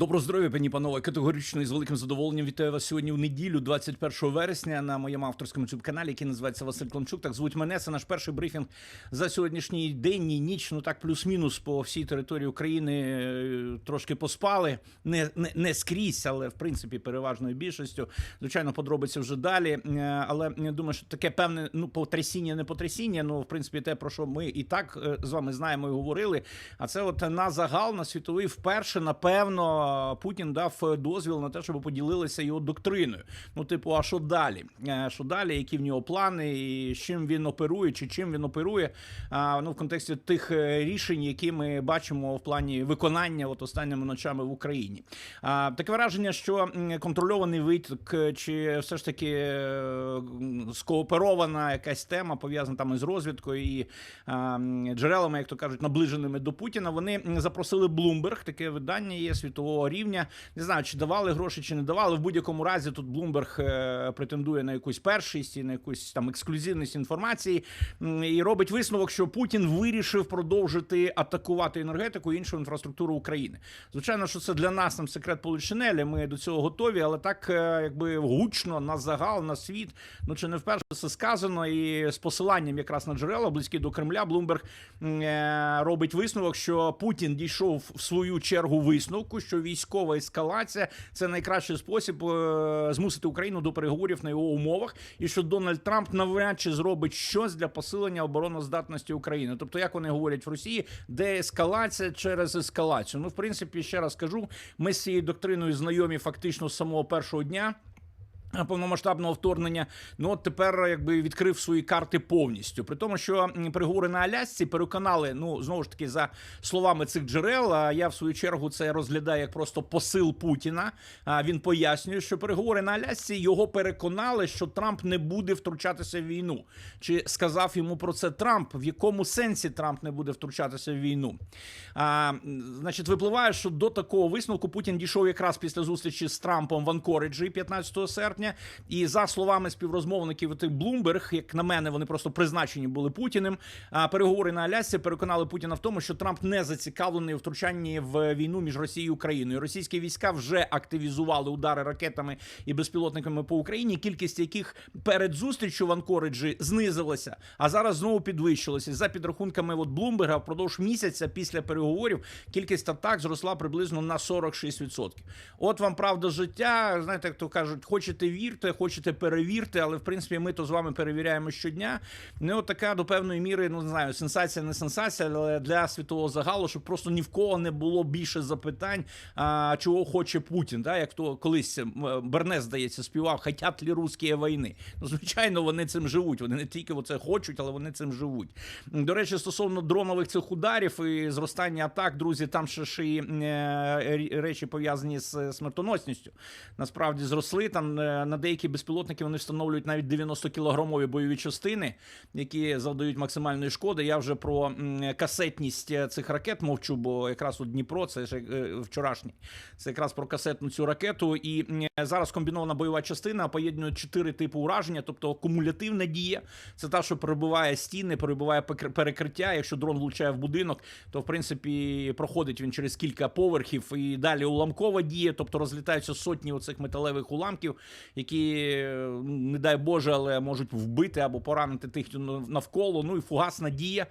Добро здоров'я, пані панове. Категорично і з великим задоволенням вітаю вас сьогодні у неділю, 21 вересня, на моєму авторському youtube каналі, який називається Василь Клончук. Так звуть мене. Це наш перший брифінг за сьогоднішній день і ніч. Ну так, плюс-мінус по всій території України е, трошки поспали. Не, не, не скрізь, але в принципі переважною більшістю. Звичайно, подробиці вже далі. Е, Але я думаю, що таке певне ну потрясіння, не потрясіння. Ну, в принципі, те, про що ми і так е, з вами знаємо і говорили. А це от на загал на світовий вперше, напевно. Путін дав дозвіл на те, щоб поділилися його доктриною. Ну, типу, а що далі? Е, Що далі? Які в нього плани, і з чим він оперує, чи чим він оперує? Ну, в контексті тих е, рішень, які ми бачимо в плані виконання от останніми ночами в Україні. Таке враження, що контрольований витік, чи все ж таки е, скооперована якась тема пов'язана там із розвідкою і джерелами, як то кажуть, наближеними до Путіна. Вони запросили Bloomberg, таке видання є світового рівня. Не знаю, чи давали гроші, чи не давали. В будь-якому разі тут е, претендує на якусь першість і на якусь там ексклюзивність інформації і робить висновок, що Путін вирішив продовжити атакувати енергетику і іншу інфраструктуру України. Звичайно, що це для нас там секрет Полішинеля. Ми до цього готові, але так е, якби гучно на загал, на світ. Ну чи не вперше це сказано, і з посиланням якраз на джерела близькі до Кремля, е, робить висновок, що Путін дійшов в свою чергу висновку, що військова ескалація це найкращий спосіб е, змусити Україну до переговорів на його умовах, і що Дональд Трамп навряд чи зробить щось для посилення обороноздатності України. Тобто, як вони говорять в Росії, де ескалація через ескалацію. Ну, в принципі, ще раз кажу, ми з цією доктриною знайомі фактично з самого першого дня. Повномасштабного вторгнення, ну от тепер якби відкрив свої карти повністю. При тому, що переговори на Алясці переконали, ну знову ж таки, за словами цих джерел. А я в свою чергу це розглядаю як просто посил Путіна. А він пояснює, що переговори на Алясці його переконали, що Трамп не буде втручатися в війну. Чи сказав йому про це Трамп? В якому сенсі Трамп не буде втручатися в війну? А, значить, випливає, що до такого висновку Путін дійшов якраз після зустрічі з Трампом в Анкориджі 15 серпня. І за словами співрозмовників тих Bloomberg, як на мене, вони просто призначені були Путіним. А переговори на Алясці переконали Путіна в тому, що Трамп не зацікавлений у втручанні в війну між Росією і Україною. Російські війська вже активізували удари ракетами і безпілотниками по Україні, кількість яких перед зустрічю в Анкориджі знизилася, а зараз знову підвищилася. За підрахунками от Блумберга, впродовж місяця після переговорів кількість атак зросла приблизно на 46%. От вам правда життя. Знаєте, як то кажуть, хочете вірте, хочете перевірте, але в принципі ми то з вами перевіряємо щодня. Ну, от така до певної міри, ну не знаю, сенсація, не сенсація, але для світового загалу, щоб просто ні в кого не було більше запитань, а, чого хоче Путін. Да? Як то колись м, Бернес, здається, співав, хотять лі русські війни. Ну, звичайно, вони цим живуть. Вони не тільки оце хочуть, але вони цим живуть. До речі, стосовно дронових цих ударів і зростання атак, друзі, там ще ж і е, речі пов'язані з смертоносністю. Насправді зросли там е, на деякі безпілотники вони встановлюють навіть 90 кілограмові бойові частини, які завдають максимальної шкоди. Я вже про касетність е, цих ракет мовчу, бо якраз у Дніпро, це ж е, вчорашній, це якраз про касетну цю ракету. І зараз комбінована бойова частина поєднує чотири типи ураження, тобто кумулятивна дія. Це та, що перебиває стіни, перебиває пекр- перекриття. Якщо дрон влучає в будинок, то в принципі проходить він через кілька поверхів і далі уламкова дія, тобто розлітаються сотні оцих металевих уламків, які, е, не дай Боже, але можуть вбити або поранити тих, хто навколо. Ну і фугасна дія,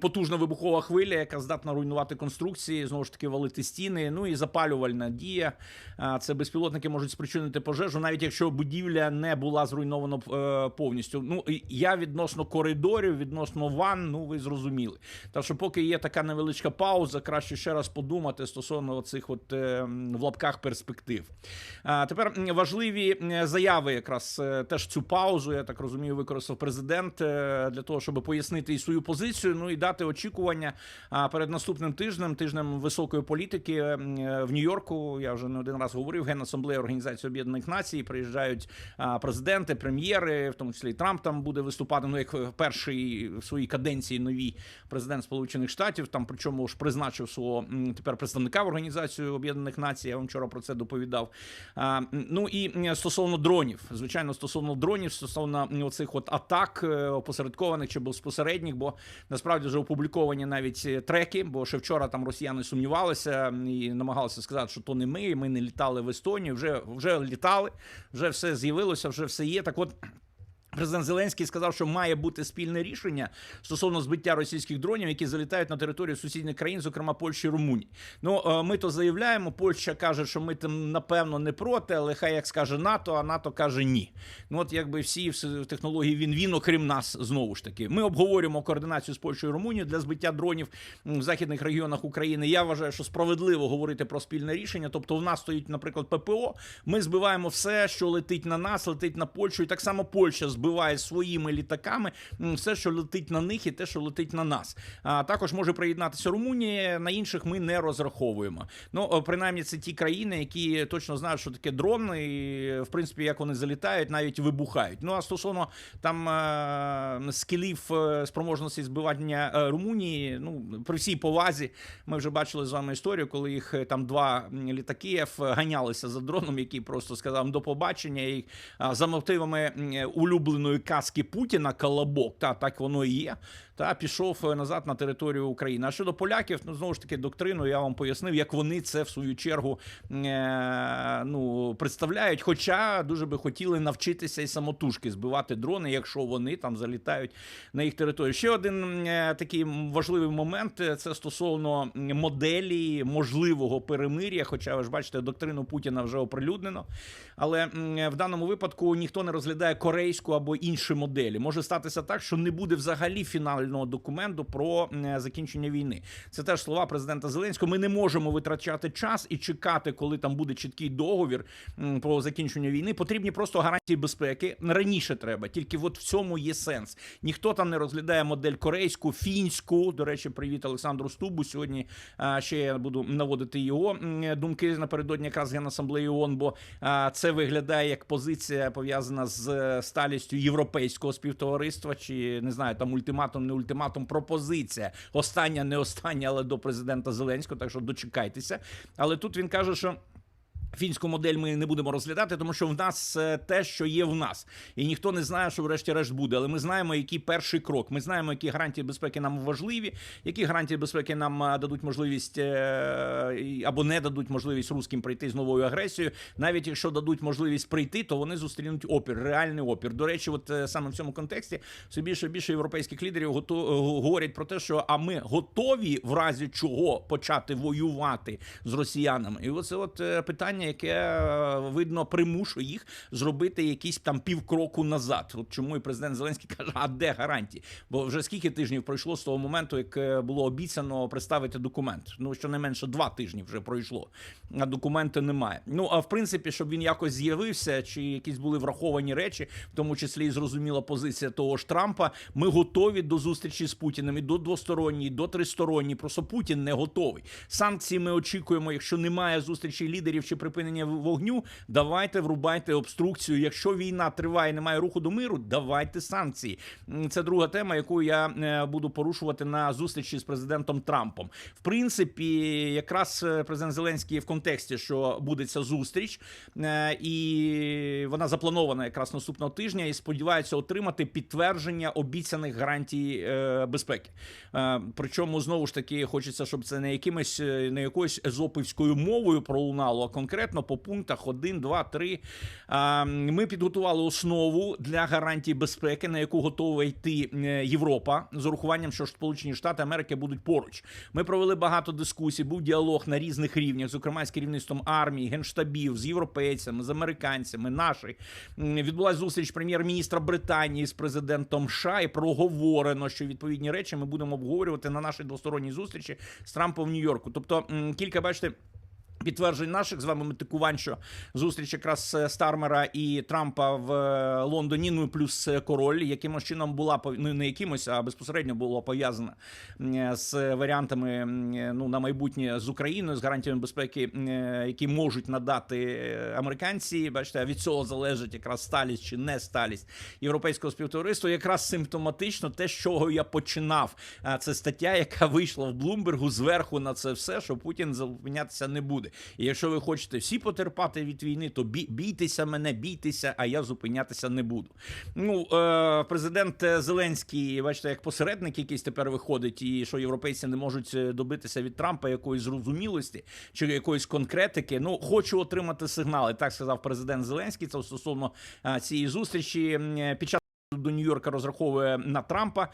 потужна вибухова хвиля, яка здатна руйнувати конструкції, знову ж таки валити стіни. Ну і запалювальна дія. Це безпілотники можуть спричинити пожежу, навіть якщо будівля не була зруйнована е, повністю. Ну я відносно коридорів, відносно ван, ну ви зрозуміли. Так що, поки є така невеличка пауза, краще ще раз подумати стосовно цих от е, в лапках перспектив. А тепер важливі заяви, якраз е, теж цю паузу, я так розумію, використав президент е, для того, щоб пояснити і свою позицію, ну і дати очікування перед наступним тижнем, тижнем високої політики е, в Нью-Йорку. Я вже не один раз говорив. Генасамблея Організації Об'єднаних Націй приїжджають президенти, прем'єри, в тому числі і Трамп там буде виступати. Ну як в першій в своїй каденції новій президент Сполучених Штатів. Там причому ж призначив свого тепер представника в Організацію Об'єднаних Націй. Я вам вчора про це доповідав. Ну і стосовно стосовно дронів, звичайно, стосовно дронів, стосовно оцих от атак е, опосередкованих чи безпосередніх, бо насправді вже опубліковані навіть е, треки. Бо ще вчора там росіяни сумнівалися і намагалися сказати, що то не ми. Ми не літали в Естонію. Вже вже літали, вже все з'явилося, вже все є. Так от. Президент Зеленський сказав, що має бути спільне рішення стосовно збиття російських дронів, які залітають на територію сусідніх країн, зокрема Польщі і Румунії. Ну е, ми то заявляємо. Польща каже, що ми там напевно не проти, але хай як скаже НАТО, а НАТО каже ні. Ну от якби всі в технології він він, окрім нас, знову ж таки. Ми обговорюємо координацію з Польщею і Румунією для збиття дронів в західних регіонах України. Я вважаю, що справедливо говорити про спільне рішення. Тобто, в нас стоїть, наприклад, ППО. Ми збиваємо все, що летить на нас, летить на Польщу, і так само Польща збиває своїми літаками все, що летить на них, і те, що летить на нас. А також може приєднатися Румунія. На інших ми не розраховуємо. Ну принаймні, це ті країни, які точно знають, що таке дрон, і в принципі, як вони залітають, навіть вибухають. Ну а стосовно там е, скілів е, спроможності збивання е, Румунії, ну при всій повазі, ми вже бачили з вами історію, коли їх там два літаки ганялися за дроном, який просто сказав до побачення, і за мотивами м, улюбленої казки Путіна Колобок, та так воно і є. Та пішов е, назад на територію України. А щодо поляків, ну знову ж таки, доктрину я вам пояснив, як вони це в свою чергу е, ну, представляють. Хоча дуже би хотіли навчитися і самотужки збивати дрони, якщо вони там залітають на їх територію. Ще один е, такий важливий момент е, це стосовно моделі можливого перемир'я. Хоча ви ж бачите, доктрину Путіна вже оприлюднено. Але м, в даному випадку ніхто не розглядає корейську або інші моделі. Може статися так, що не буде взагалі фінального документу про закінчення війни. Це теж слова президента Зеленського. Ми не можемо витрачати час і чекати, коли там буде чіткий договір про закінчення війни. Потрібні просто гарантії безпеки. Раніше треба, тільки от в цьому є сенс. Ніхто там не розглядає модель корейську, фінську. До речі, привіт Олександру Стубу. Сьогодні ще я буду наводити його думки напередодні якраз Генасамблеї ООН, бо це виглядає як позиція пов'язана з е, сталістю європейського співтовариства, чи не знаю, там ультиматум, не ультиматум, пропозиція. Остання, не остання, але до президента Зеленського. Так що дочекайтеся. Але тут він каже, що. Фінську модель ми не будемо розглядати, тому що в нас е, те, що є в нас, і ніхто не знає, що врешті-решт буде. Але ми знаємо, який перший крок. Ми знаємо, які гарантії безпеки нам важливі, які гарантії безпеки нам е, дадуть можливість е, або не дадуть можливість русським прийти з новою агресією. Навіть якщо дадуть можливість прийти, то вони зустрінуть опір, реальний опір. До речі, от саме в цьому контексті все більше і більше європейських лідерів говорять про те, що а ми готові в разі чого почати воювати з росіянами. І оце от е, питання, яке е, видно примушує їх зробити якісь там півкроку назад. От чому і президент Зеленський каже, а де гарантії? Бо вже скільки тижнів пройшло з того моменту, як е, було обіцяно представити документ. Ну щонайменше два тижні вже пройшло, а документу немає. Ну а в принципі, щоб він якось з'явився, чи якісь були враховані речі, в тому числі і зрозуміла позиція того ж Трампа. Ми готові до зустрічі з Путіним і до двосторонньої, і до тристоронньої. Просто Путін не готовий. Санкції ми очікуємо. Якщо немає зустрічі лідерів чи припинення вогню, давайте врубайте обструкцію. Якщо війна триває, немає руху до миру, давайте санкції. Це друга тема, яку я е, буду порушувати на зустрічі з президентом Трампом. В принципі, якраз е, президент Зеленський в контексті, що буде ця зустріч, е, і вона запланована якраз наступного тижня, і сподівається отримати підтвердження обіцяних гарантій безпеки. Причому знову ж таки хочеться, щоб це не якимось не якоюсь езопівською мовою пролунало, а конкретно по пунктах 1, 2, 3. Е, Ми підготували основу для гарантій безпеки, на яку готова йти е, Європа з урахуванням, що Сполучені Штати Америки будуть поруч. Ми провели багато дискусій, був діалог на різних рівнях, зокрема з керівництвом армії, генштабів, з європейцями, з американцями. Наші відбулася зустріч прем'єр-міністра Британії з президентом США і проговорено, що відповідні речі ми будемо обговорювати на нашій двосторонній зустрічі з Трампом в Нью-Йорку. Тобто кілька бачите. Підтверджень наших з вами метикувань, що зустріч якраз е, Стармера і Трампа в е, Лондоні, ну плюс е, король, якимось чином була ну не якимось, а безпосередньо було пов'язана з варіантами ну на майбутнє з Україною, з гарантіями безпеки, які можуть надати американці. Бачите, від цього залежить якраз сталість чи не сталість європейського співтовариства. Якраз симптоматично те, з чого я починав. А це стаття, яка вийшла в Блумбергу зверху на це все, що Путін зупинятися не буде. І якщо ви хочете всі потерпати від війни, то бій, бійтеся мене, бійтеся, а я зупинятися не буду. Ну, е, президент Зеленський, бачите, як посередник якийсь тепер виходить, і що європейці не можуть е, добитися від Трампа якоїсь зрозумілості чи якоїсь конкретики. Ну, хочу отримати сигнали. Так сказав президент Зеленський. Це стосовно е, цієї зустрічі е, під час. До Нью-Йорка розраховує на Трампа.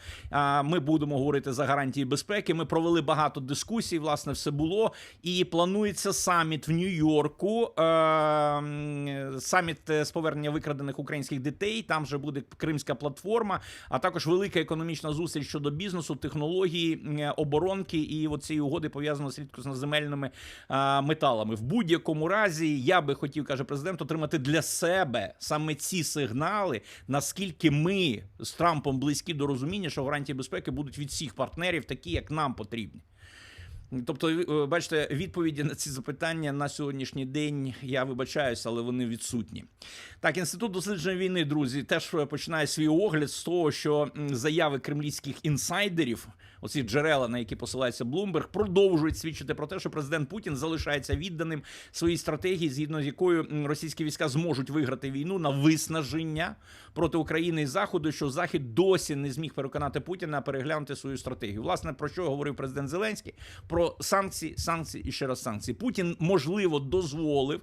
Ми будемо говорити за гарантії безпеки. Ми провели багато дискусій. Власне, все було. І планується саміт в Нью-Йорку. е, Саміт е, з повернення викрадених українських дітей. Там же буде кримська платформа, а також велика економічна зустріч щодо бізнесу, технології, е, оборонки і оцієї угоди пов'язано з рідкозназемельними а, металами. В будь-якому разі я би хотів, каже президент, отримати для себе саме ці сигнали, наскільки ми з Трампом близькі до розуміння, що гарантії безпеки будуть від всіх партнерів, такі як нам потрібні. Тобто, е, бачите, відповіді на ці запитання на сьогоднішній день я вибачаюся, але вони відсутні. Так, інститут дослідження війни, друзі, теж е, починає свій огляд з того, що заяви кремлівських інсайдерів, оці джерела, на які посилається Блумберг, продовжують свідчити про те, що президент Путін залишається відданим своїй стратегії, згідно з якою російські війська зможуть виграти війну на виснаження проти України і Заходу, що Захід досі не зміг переконати Путіна переглянути свою стратегію. Власне, про що говорив президент Зеленський? Про санкції, санкції і ще раз санкції. Путін можливо дозволив,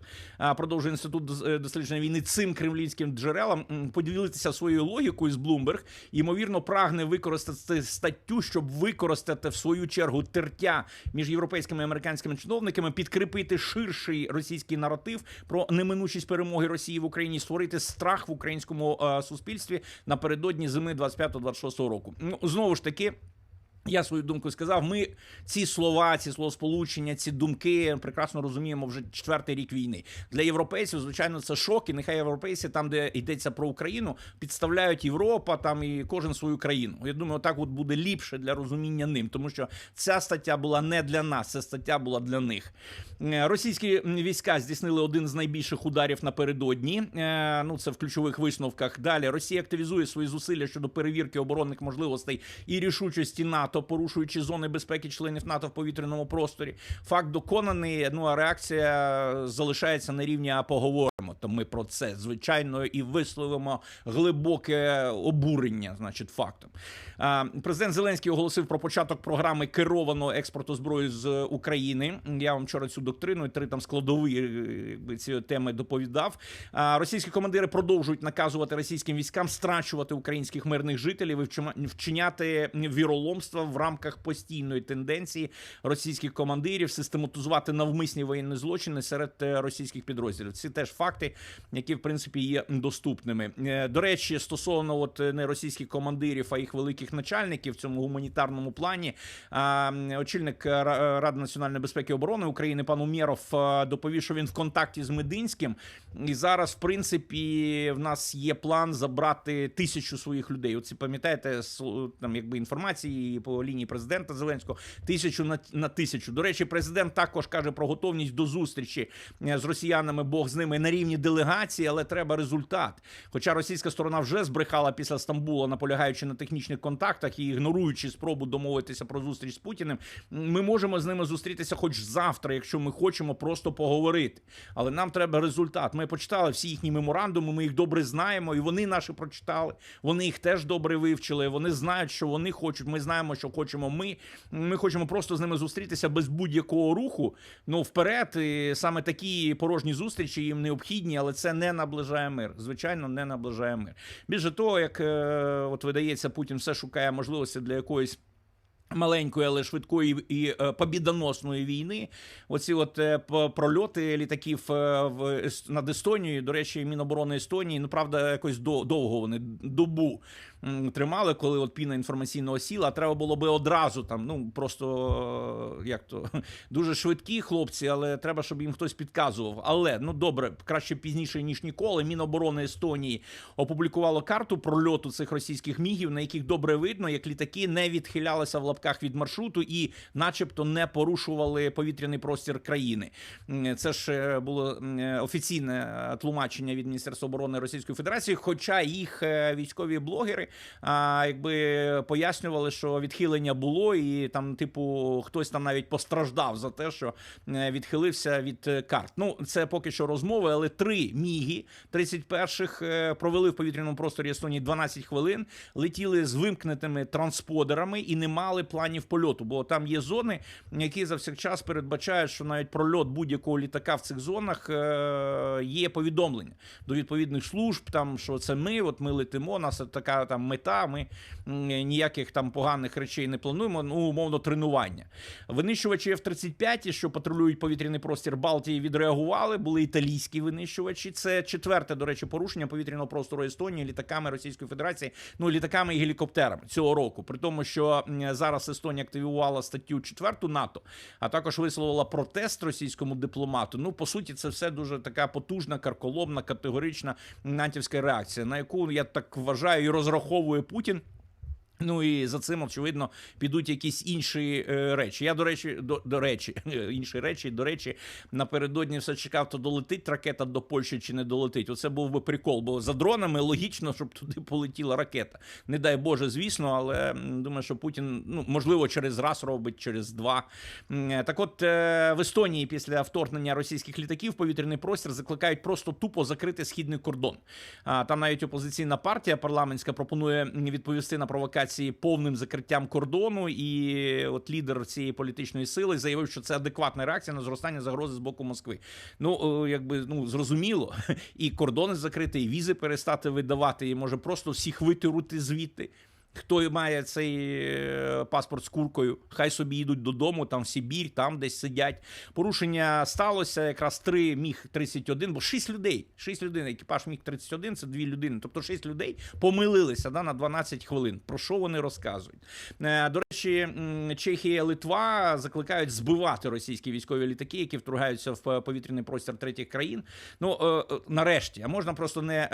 продовжує інститут е, дослідження війни цим кремлівським джерелам поділитися своєю логікою з і, Ймовірно, прагне використати статтю, щоб використати в свою чергу тертя між європейськими і американськими чиновниками, підкріпити ширший російський наратив про неминучість перемоги Росії в Україні, створити страх в українському е, суспільстві напередодні зими 25-26 року. Ну знову ж таки. Я свою думку сказав. Ми ці слова, ці словосполучення, ці думки прекрасно розуміємо вже четвертий рік війни. Для європейців, звичайно, це шок. І нехай європейці, там, де йдеться про Україну, підставляють Європа там і кожен свою країну. Я думаю, так от буде ліпше для розуміння ним, тому що ця стаття була не для нас, ця стаття була для них. Е, Російські війська здійснили один з найбільших ударів напередодні. Е, Ну це в ключових висновках. Далі Росія активізує свої зусилля щодо перевірки оборонних можливостей і рішучості НАТО, порушуючи зони безпеки членів НАТО в повітряному просторі. Факт доконаний. Ну а реакція залишається на рівні а поговоримо. То ми про це звичайно і висловимо глибоке обурення, значить, фактом. А, Президент Зеленський оголосив про початок програми керованого експорту зброї з України. Я вам вчора цю доктрину і три там складові е, ці теми доповідав. Російські командири продовжують наказувати російським військам страчувати українських мирних жителів і вчиняти віроломства в рамках постійної тенденції російських командирів систематизувати навмисні воєнні злочини серед е, російських підрозділів. Ці теж факти, які в принципі є доступними. Е, До речі, стосовно от е, не російських командирів, а їх великих начальників в цьому гуманітарному плані. Очільник е, Ради національної безпеки і оборони України пан Умєров е, доповів, що він в контакті з Мединським, і зараз, в принципі, в нас є план забрати тисячу своїх людей. Оці пам'ятаєте, там якби інформації по лінії президента Зеленського тисячу на, на тисячу. До речі, президент також каже про готовність до зустрічі е, з росіянами, Бог з ними на рівні делегації, але треба результат. Хоча російська сторона вже збрехала після Стамбула, наполягаючи на технічних контактах і ігноруючи спробу домовитися про зустріч з Путіним, ми можемо з ними зустрітися хоч завтра, якщо ми хочемо просто поговорити. Але нам треба результат. Ми почитали всі їхні меморандуми, ми їх добре знаємо, і вони наші прочитали. Вони їх теж добре вивчили. Вони знають, що вони хочуть. Ми знаємо, що хочемо ми. Ми хочемо просто з ними зустрітися без будь-якого руху. Ну вперед, і саме такі порожні зустрічі їм необхідні, але це не наближає мир. Звичайно, не наближає мир. Більше того, як е, от видається, Путін все шукає можливості для якоїсь. Маленької, але швидкої і е, побідоносної війни. Оці от е, прольоти літаків е, над Естонією. До речі, Міноборони Естонії. Ну правда, якось довго вони добу тримали, коли от піна інформаційного сіла. Треба було би одразу там. Ну просто е, як то дуже швидкі хлопці, але треба, щоб їм хтось підказував. Але ну добре, краще пізніше ніж ніколи. Міноборони Естонії опублікувало карту прольоту цих російських мігів, на яких добре видно, як літаки не відхилялися в лапках від маршруту і, начебто, не порушували повітряний простір країни. Це ж е, було е, офіційне тлумачення від Міністерства оборони Російської Федерації. Хоча їх військові блогери а, якби пояснювали, що відхилення було, і там, типу, хтось там навіть постраждав за те, що е, відхилився від е, карт. Ну, це поки що розмови, але три міги 31-х е, провели в повітряному просторі Естонії 12 хвилин, летіли з вимкнутими трансподерами і не мали планів польоту, бо там є зони, які завсякчас передбачають, що навіть прольот будь-якого літака в цих зонах є повідомлення до відповідних служб, там що це ми, от ми летимо, нас така там мета. Ми ніяких там поганих речей не плануємо. Ну, умовно, тренування. Винищувачі F-35, що патрулюють повітряний простір Балтії, відреагували. Були італійські винищувачі. Це четверте, до речі, порушення повітряного простору Естонії літаками Російської Федерації, ну літаками і гелікоптерами цього року. При тому, що зараз Естонія активувала статтю 4 НАТО, а також висловила протест російському дипломату. Ну, по суті, це все дуже така потужна, карколомна, категорична натівська реакція, на яку я так вважаю і розраховує Путін. Ну і за цим, очевидно, підуть якісь інші е, речі. Я, до речі, до, до речі, інші речі, до речі, напередодні все чекав, то долетить ракета до Польщі чи не долетить. Оце був би прикол, бо за дронами логічно, щоб туди полетіла ракета. Не дай Боже, звісно, але думаю, що Путін, ну можливо, через раз робить, через два. Так, от е, в Естонії після вторгнення російських літаків повітряний простір закликають просто тупо закрити східний кордон. А там навіть опозиційна партія парламентська пропонує відповісти на провокації повним закриттям кордону. І от лідер цієї політичної сили заявив, що це адекватна реакція на зростання загрози з боку Москви. Ну е, якби ну зрозуміло, і кордони закрити, і візи перестати видавати, і може просто всіх витирути звідти. Хто має цей е, паспорт з куркою, хай собі їдуть додому, там в Сибір, там десь сидять. Порушення сталося якраз 3 міг 31, бо 6 людей. 6 людей, екіпаж міг 31, це дві людини. Тобто 6 людей помилилися да, на 12 хвилин. Про що вони розказують? Е, До речі, Чехія, Литва закликають збивати російські військові літаки, які вторгаються в повітряний простір третіх країн. Ну е, нарешті, а можна просто не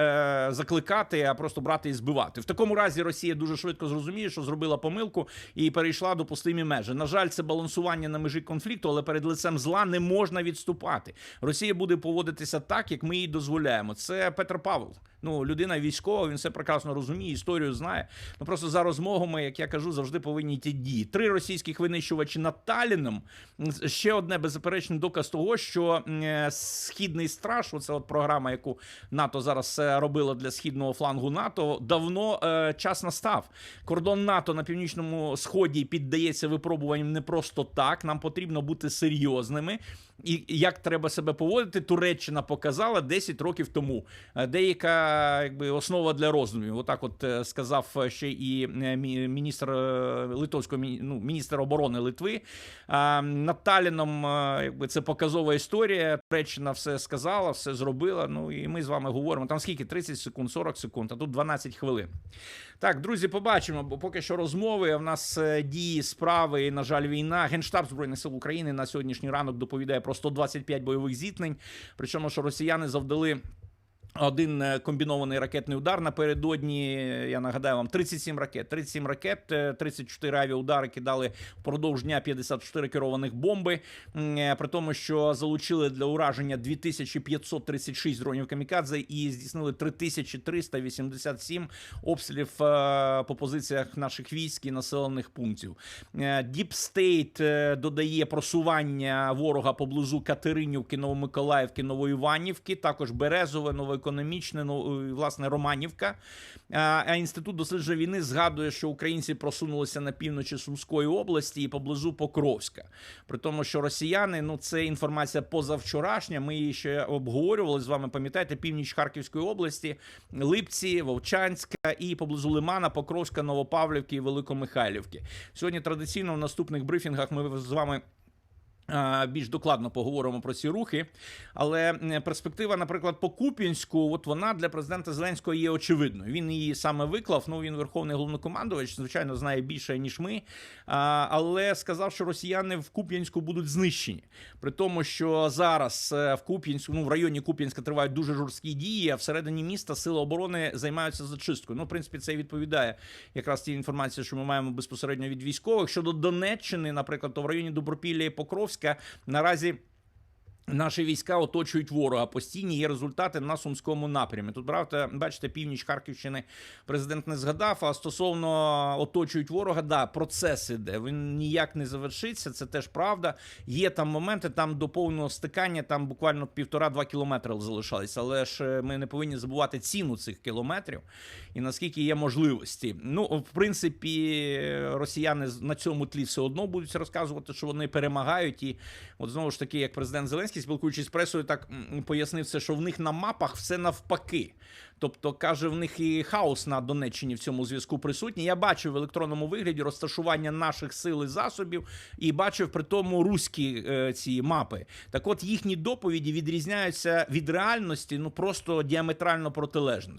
закликати, а просто брати і збивати. В такому разі Росія дуже швидко зрозуміє, що зробила помилку і перейшла допустимі межі. На жаль, це балансування на межі конфлікту, але перед лицем зла не можна відступати. Росія буде поводитися так, як ми їй дозволяємо. Це Петр Павел. Ну, людина військова, він все прекрасно розуміє, історію знає. Ну просто за розмовами, як я кажу, завжди повинні йти дії. Три російських винищувачі над Таліном. Ще одне беззаперечний доказ того, що е, східний страж, оце от програма, яку НАТО зараз е, робила для східного флангу НАТО, давно е, час настав. Кордон НАТО на північному сході піддається випробуванням не просто так. Нам потрібно бути серйозними. І як треба себе поводити, Туреччина показала 10 років тому. Е, Деяка якби основа для роздумів. Отак, от е, сказав ще і е, міністр е, литовського ну, міністр оборони Литви. А, Над Таліном е, якби це показова історія. Туреччина все сказала, все зробила. Ну і ми з вами говоримо. Там скільки? 30 секунд, 40 секунд, а тут 12 хвилин. Так, друзі, побачимо, бо поки що розмови. В нас е, дії справи, на жаль, війна. Генштаб збройних сил України на сьогоднішній ранок доповідає про 125 бойових зіткнень. Причому, що росіяни завдали. Один е, комбінований ракетний удар напередодні. е, Я нагадаю вам 37 ракет. 37 ракет, е, 34 авіаудари кидали впродовж дня 54 керованих бомби. Е, При тому, що залучили для ураження 2536 дронів камікадзе і здійснили 3387 обстрілів е, по позиціях наших військ і населених пунктів. Діп Стейт додає просування ворога поблизу Катеринівки, Новомиколаївки, Новоіванівки, також Березове, Новоекономічне, ну, власне, Романівка. А інститут дослідження війни згадує, що українці просунулися на півночі Сумської області і поблизу Покровська. При тому, що росіяни, ну це інформація позавчорашня. Ми її ще обговорювали з вами. Пам'ятаєте, північ Харківської області, Липці, Вовчанська і поблизу Лимана, Покровська, Новопавлівки і Великомихайлівки. Сьогодні традиційно в наступних брифінгах ми з вами. Більш докладно поговоримо про ці рухи, але перспектива, наприклад, по Куп'янську, от вона для президента Зеленського є очевидною. Він її саме виклав. Ну він верховний головнокомандувач, звичайно, знає більше ніж ми. Але сказав, що росіяни в Куп'янську будуть знищені. При тому, що зараз е, в Куп'янську, ну в районі Куп'янська тривають дуже жорсткі дії. А всередині міста сили оборони займаються зачисткою. Ну, в принципі, це відповідає якраз тій інформації, що ми маємо безпосередньо від військових. Щодо Донеччини, наприклад, то в районі Добропілля і Покровська наразі. Наші війська оточують ворога. Постійні є результати на сумському напрямі. Тут правда, бачите, північ Харківщини президент не згадав. А стосовно оточують ворога, да, процес іде. Він ніяк не завершиться. Це теж правда. Є там моменти, там до повного стикання, там буквально півтора-два кілометри залишалися. Але ж е, ми не повинні забувати ціну цих кілометрів і наскільки є можливості. Ну, в принципі, росіяни на цьому тлі все одно будуть розказувати, що вони перемагають. І от знову ж таки, як президент Зеленський, спілкуючись з пресою, так пояснив це, що в них на мапах все навпаки. Тобто, каже, в них і хаос на Донеччині в цьому зв'язку присутній. Я бачив в електронному вигляді розташування наших сил і засобів, і бачив при тому руські е, ці мапи. Так, от їхні доповіді відрізняються від реальності, ну просто діаметрально протилежно.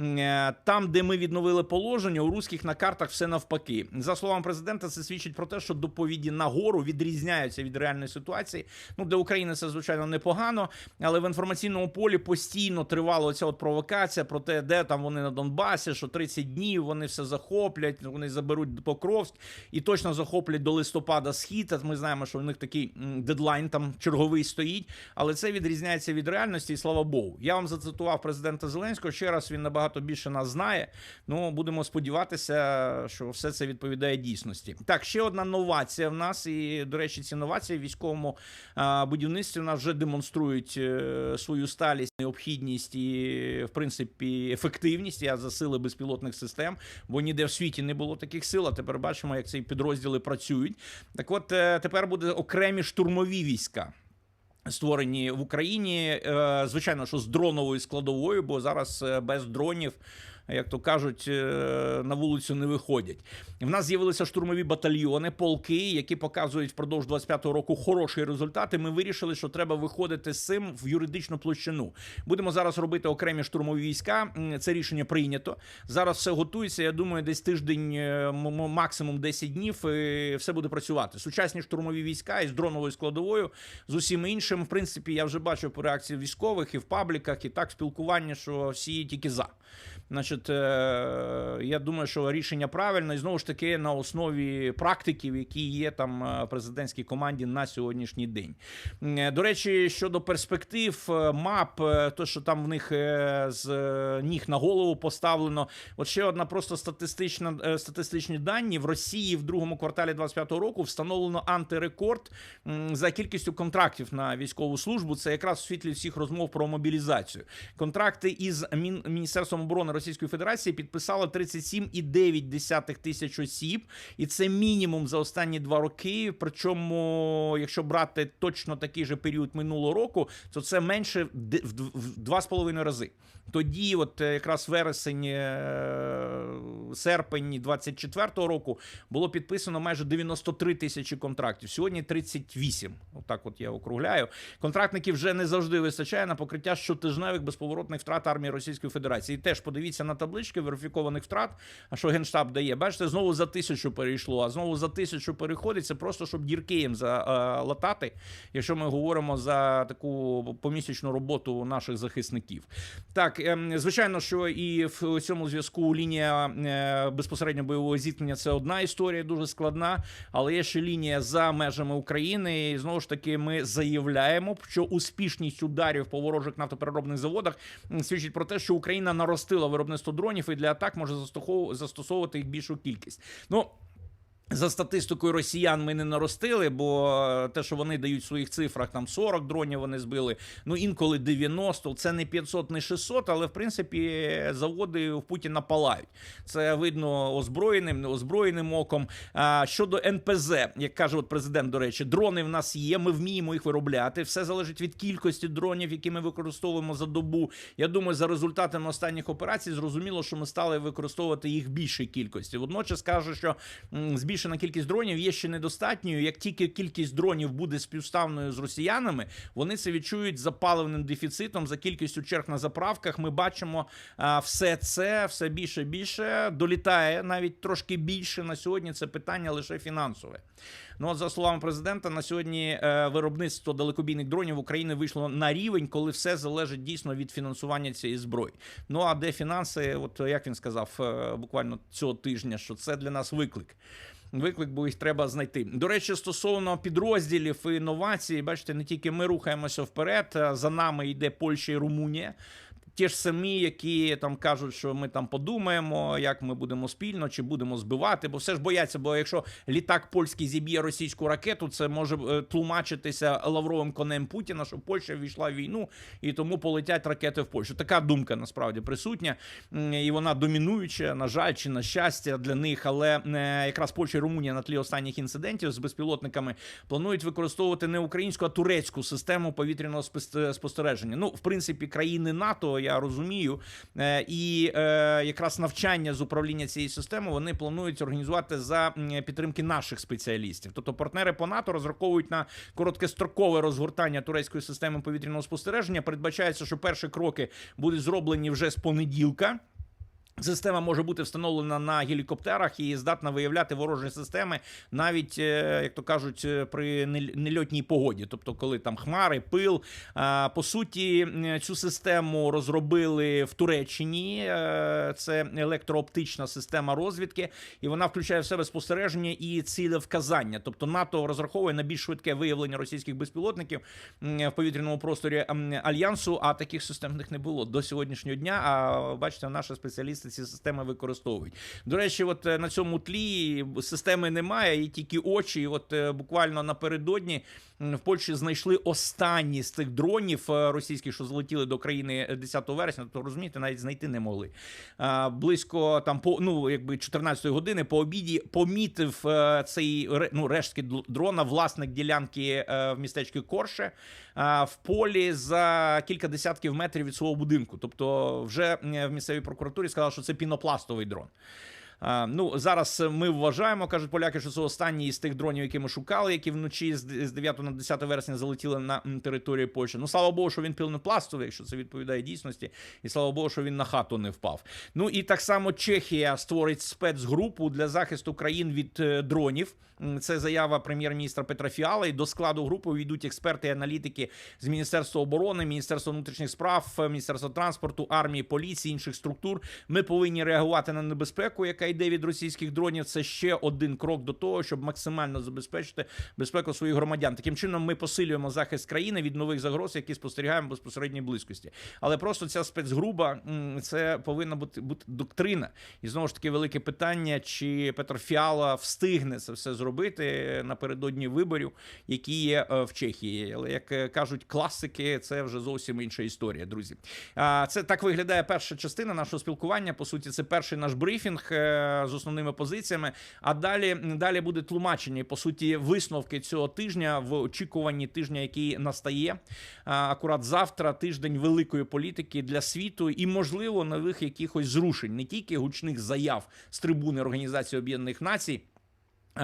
Е, Там, де ми відновили положення, у руських на картах все навпаки. За словами президента, це свідчить про те, що доповіді на гору відрізняються від реальної ситуації. Ну для України це звичайно непогано, але в інформаційному полі постійно тривала оця от провокація про те, де там вони на Донбасі, що 30 днів вони все захоплять, вони заберуть Покровськ і точно захоплять до листопада схід. Ми знаємо, що в них такий дедлайн там черговий стоїть, але це відрізняється від реальності, і слава Богу. Я вам зацитував президента Зеленського. Ще раз він набагато більше нас знає. Ну будемо сподіватися, що все це відповідає дійсності. Так, ще одна новація в нас, і до речі, ці новації в військовому будівництві в нас вже демонструють е, свою сталість, необхідність і, в принципі, ефективність. Я за сили безпілотних систем, бо ніде в світі не було таких сил. А тепер бачимо, як ці підрозділи працюють. Так, от е, тепер буде окремі штурмові війська. Створені в Україні, Е, звичайно, що з дроновою складовою, бо зараз е, без дронів, як то кажуть, е, на вулицю не виходять. В нас з'явилися штурмові батальйони, полки, які показують впродовж 25-го року хороші результати. Ми вирішили, що треба виходити з цим в юридичну площину. Будемо зараз робити окремі штурмові війська. Це рішення прийнято. Зараз все готується. Я думаю, десь тиждень, е, максимум 10 днів, і все буде працювати. Сучасні штурмові війська із дроновою складовою, з усім іншим. В принципі, я вже бачив по реакції військових і в пабліках, і так спілкування, що всі тільки за. Значить, е, я думаю, що рішення правильне, і знову ж таки на основі практиків, які є там е, в президентській команді на сьогоднішній день. Е, До речі, щодо перспектив мап, то що там в них з ніг на голову поставлено. От ще одна просто статистична статистичні дані в Росії в другому кварталі 25-го року встановлено антирекорд за кількістю контрактів на військову службу. Це якраз в світлі всіх розмов про мобілізацію. Контракти із Мін- Міністерством оборони Російської Федерації підписало 37,9 тисяч осіб, і це мінімум за останні два роки. Причому, якщо брати точно такий же період минулого року, то це менше в д- в д- в два з половиною рази. Тоді, от е, якраз вересень, е, серпень 24-го року було підписано майже 93 тисячі контрактів. Сьогодні 38. Отак, от я округляю. Контрактників вже не завжди вистачає на покриття щотижневих безповоротних втрат армії Російської Федерації. І теж подивіться на таблички верифікованих втрат. А що генштаб дає? Бачите, знову за тисячу перейшло, а знову за тисячу переходить. Це просто щоб дірки їм залатати, якщо ми говоримо за таку помісячну роботу наших захисників. Так, ем, звичайно, що і в цьому зв'язку лінія е, безпосередньо бойового зіткнення це одна історія, дуже складна, але є ще лінія за межами України. І знову ж таки, ми заявляємо, що успішність ударів по ворожих нафтопереробних заводах свідчить про те, що Україна наростила виробництво дронів і для атак може застосовувати їх більшу кількість. Ну. За статистикою росіян ми не наростили, бо е, те, що вони дають в своїх цифрах, там 40 дронів вони збили, ну інколи 90, це не 500, не 600, але в принципі заводи в Путіна палають. Це видно озброєним, неозброєним оком. А щодо НПЗ, як каже от президент, до речі, дрони в нас є, ми вміємо їх виробляти. Все залежить від кількості дронів, які ми використовуємо за добу. Я думаю, за результатами останніх операцій зрозуміло, що ми стали використовувати їх більшій кількості. Водночас каже, що збільшення збільшена кількість дронів є ще недостатньою. Як тільки кількість дронів буде співставною з росіянами, вони це відчують за паливним дефіцитом, за кількістю черг на заправках. Ми бачимо все це все більше більше долітає навіть трошки більше на сьогодні. Це питання лише фінансове. Ну за словами президента, на сьогодні е, виробництво далекобійних дронів України вийшло на рівень, коли все залежить дійсно від фінансування цієї зброї. Ну а де фінанси? От як він сказав е, буквально цього тижня, що це для нас виклик. Виклик, бо їх треба знайти. До речі, стосовно підрозділів і інновацій, бачите, не тільки ми рухаємося вперед. За нами йде Польща і Румунія. Ті ж самі, які там кажуть, що ми там подумаємо, як ми будемо спільно чи будемо збивати, бо все ж бояться. Бо якщо літак польський зіб'є російську ракету, це може е, тлумачитися лавровим конем Путіна, що Польща війшла в війну і тому полетять ракети в Польщу. Така думка насправді присутня, і вона домінуюча, на жаль, чи на щастя для них. Але е, якраз Польща і Румунія на тлі останніх інцидентів з безпілотниками планують використовувати не українську, а турецьку систему повітряного спос- спостереження. Ну, в принципі, країни НАТО, я розумію, е, і е, якраз навчання з управління цієї системи вони планують організувати за підтримки наших спеціалістів. Тобто, партнери по НАТО розраховують на короткострокове розгортання турецької системи повітряного спостереження. Передбачається, що перші кроки будуть зроблені вже з понеділка. Система може бути встановлена на гелікоптерах і здатна виявляти ворожі системи, навіть е, як то кажуть, е, при нельотній погоді, тобто коли там хмари, пил. По суті, цю систему розробили в Туреччині. Е, Це електрооптична система розвідки, і вона включає в себе спостереження і цілевказання. Тобто НАТО розраховує на більш швидке виявлення російських безпілотників в повітряному просторі альянсу. А таких систем в них не було до сьогоднішнього дня. А бачите, наші спеціалісти ці системи використовують. До речі, от е, на цьому тлі системи немає, і тільки очі. І От е, буквально напередодні в Польщі знайшли останні з тих дронів е, російських, що залетіли до країни 10 вересня. То розумієте, навіть знайти не могли. Близько там по ну якби 14 години по обіді помітив цей ну, рештки дрона, власник ділянки в містечку Корше в полі за кілька десятків метрів від свого будинку. Тобто, вже в місцевій прокуратурі сказали, що це пінопластовий дрон. Ну зараз ми вважаємо, кажуть поляки, що це останній із тих дронів, які ми шукали, які вночі з з 9 на 10 вересня залетіли на територію Польщі. Ну слава Богу, що він пінопластовий, якщо це відповідає дійсності, і слава Богу, що він на хату не впав. Ну і так само Чехія створить спецгрупу для захисту країн від е, дронів. Це заява прем'єр-міністра Петра Фіала. І до складу групи увійдуть експерти і аналітики з Міністерства оборони, Міністерства внутрішніх справ, е, Міністерства транспорту, армії, поліції, інших структур. Ми повинні реагувати на небезпеку, яка йде від російських дронів. Це ще один крок до того, щоб максимально забезпечити безпеку своїх громадян. Таким чином, ми посилюємо захист країни від нових загроз, які спостерігаємо в безпосередній близькості. Але просто ця спецгруба це повинна бути бути доктрина. І знову ж таки, велике питання, чи Петр Фіала встигне це все зробити напередодні виборів, які є е, в Чехії. Але як е, кажуть класики, це вже зовсім інша історія, друзі. Це так виглядає перша частина нашого спілкування. По суті, це перший наш брифінг е, з основними позиціями. А далі далі буде тлумачення. По суті, висновки цього тижня в очікуванні тижня, який настає. Акурат завтра тиждень великої політики для світу і, можливо, нових якихось зрушень, не тільки гучних заяв з трибуни Організації Об'єднаних Націй.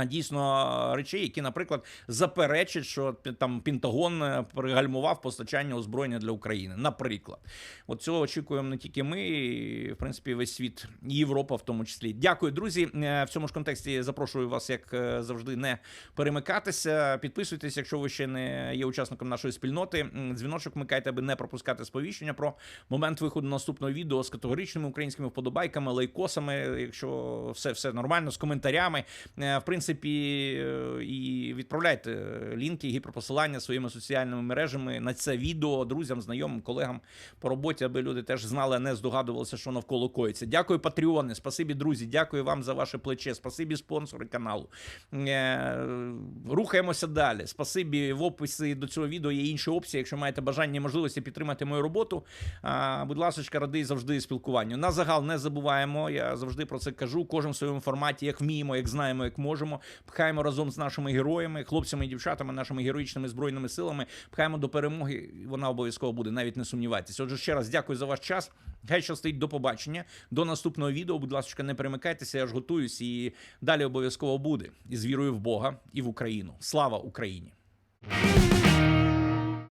Дійсно речей, які, наприклад, заперечать, що там Пентагон е, пригальмував постачання озброєння для України. Наприклад, от цього очікуємо не тільки ми, і, в принципі, весь світ, Європа в тому числі. Дякую, друзі. Е, В цьому ж контексті запрошую вас, як е, завжди, не перемикатися. Підписуйтесь, якщо ви ще не є учасником нашої спільноти. Дзвіночок вмикайте, аби не пропускати сповіщення про момент виходу наступного відео з категоричними українськими вподобайками, лайкосами, якщо все, все нормально, з коментарями. В принципі, е, і відправляйте лінки, гіперпосилання своїми соціальними мережами на це відео друзям, знайомим, колегам по роботі, аби люди теж знали, а не здогадувалися, що навколо коїться. Дякую, патреони, спасибі, друзі. Дякую вам за ваше плече. Спасибі, спонсори каналу. Е, Рухаємося далі. Спасибі в описі до цього відео є інші опції. Якщо маєте бажання і можливості підтримати мою роботу. Будь ласка, радий завжди спілкуванню. На загал не забуваємо. Я завжди про це кажу. Кожен в своєму форматі, як вміємо, як знаємо, як можемо. Можемо. Пхаємо разом з нашими героями, хлопцями і дівчатами, нашими героїчними збройними силами. Пхаємо до перемоги. Вона обов'язково буде. Навіть не сумнівайтеся. Отже, ще раз дякую за ваш час. Хай щастить до побачення. До наступного відео. Будь ласка, не перемикайтеся. Я ж готуюсь і далі обов'язково буде. І з вірою в Бога і в Україну. Слава Україні!